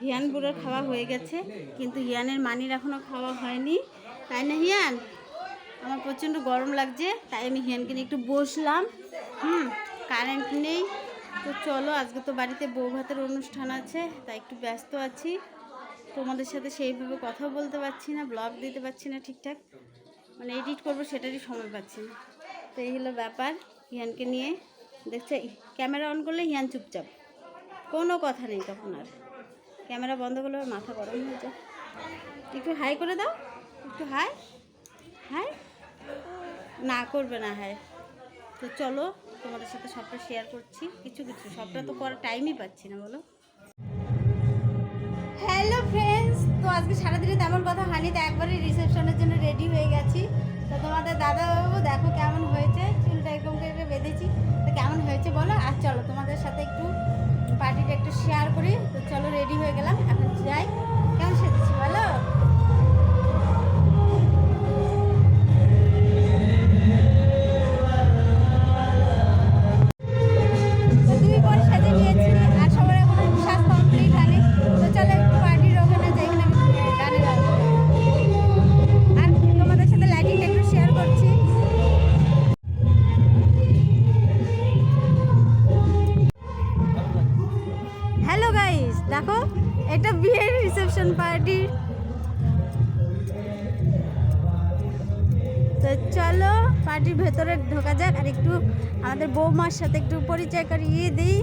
হিয়ান বুড়োর খাওয়া হয়ে গেছে, কিন্তু হিয়ানের মানির এখনও খাওয়া হয়নি। তাই না হিয়ান? আমার প্রচণ্ড গরম লাগছে, তাই আমি হিয়ানকে নিয়ে একটু বসলাম। হুম কারেন্ট নেই। তো চলো, আজকে তো বাড়িতে বউ ভাতের অনুষ্ঠান আছে, তাই একটু ব্যস্ত আছি। তোমাদের সাথে সেইভাবে কথা বলতে পারছি না ব্লগ দিতে পারছি না ঠিকঠাক। মানে এডিট করব সেটারই সময় পাচ্ছি না। তো এই হলো ব্যাপার হিয়ানকে নিয়ে। দেখছে ক্যামেরা অন করলে হিয়ান চুপচাপ। কোনো কথা নেই তখন আর। ক্যামেরা বন্ধ করলে মাথা গরম হয়ে যায়। একটু হাই করে দাও, একটু হাই হাই। না করবে না হাই। তো চলো, তোমাদের সাথে সবটা শেয়ার করছি। কিছু কিছু, সবটা তো করার টাইমই পাচ্ছি না, বলো। হ্যালো ফ্রেন্ডস তো আজকে সারাদিনে তেমন কথা হয়নি, তো একবারে রিসেপশনের জন্য রেডি হয়ে গেছি। তো তোমাদের দাদা বাবু দেখো কেমন হয়েছে। চুলটা এরকম করে বেঁধেছি। তো কেমন হয়েছে বলো? আর চলো তোমাদের সাথে একটু শেয়ার করি। তো চলো রেডি হয়ে গেলাম এখন যাই। এটা বিয়ের রিসেপশন পার্টি তো চলো পার্টির ভেতরে ঢোকা যাক, আর একটু আমাদের বৌমার সাথে একটু পরিচয় করিয়ে দিই।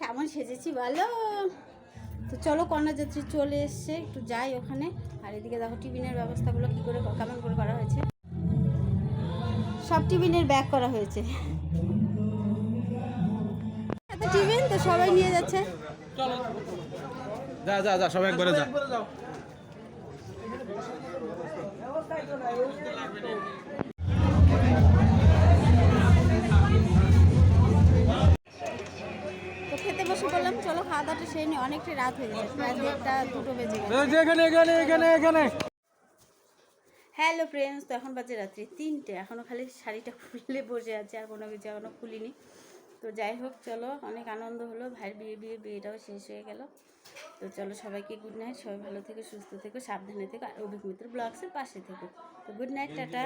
কেমন সেজেছি বলো? তো চলো কন্যাযাত্রী চলে এসছে, একটু যাই ওখানে। আর এদিকে দেখো টিফিনের ব্যবস্থাগুলো কী করে, কেমন করে করা হয়েছে। সব টিফিনের ব্যাগ করা হয়েছে। টিফিন তো সবাই নিয়ে যাচ্ছে। যা যা যা সবাই একবারে যা। খেতে বসে বললাম চলো খাওয়া দাওয়াটা সেই নিয়ে অনেকটা রাত হয়ে গেছে প্রায় দেড়টা দুটো বেজে গেছে। এখানে এখানে এখানে এখানে। হ্যালো ফ্রেন্ডস তো এখন বাজে রাত্রি তিনটে। এখনও খালি শাড়িটা খুলে বসে আছে আর কোনো কিছু এখনও খুলিনি। তো যাই হোক চলো অনেক আনন্দ হলো। ভাইয়ের বিয়ে বিয়ে বিয়েটাও শেষ হয়ে গেল। তো চলো সবাইকে গুড নাইট সবাই ভালো থেকো সুস্থ থেকো সাবধানে থেকো আর অভিজ্ঞতার মিত্র ব্লগসের পাশে থেকো। তো গুড নাইট টাটা।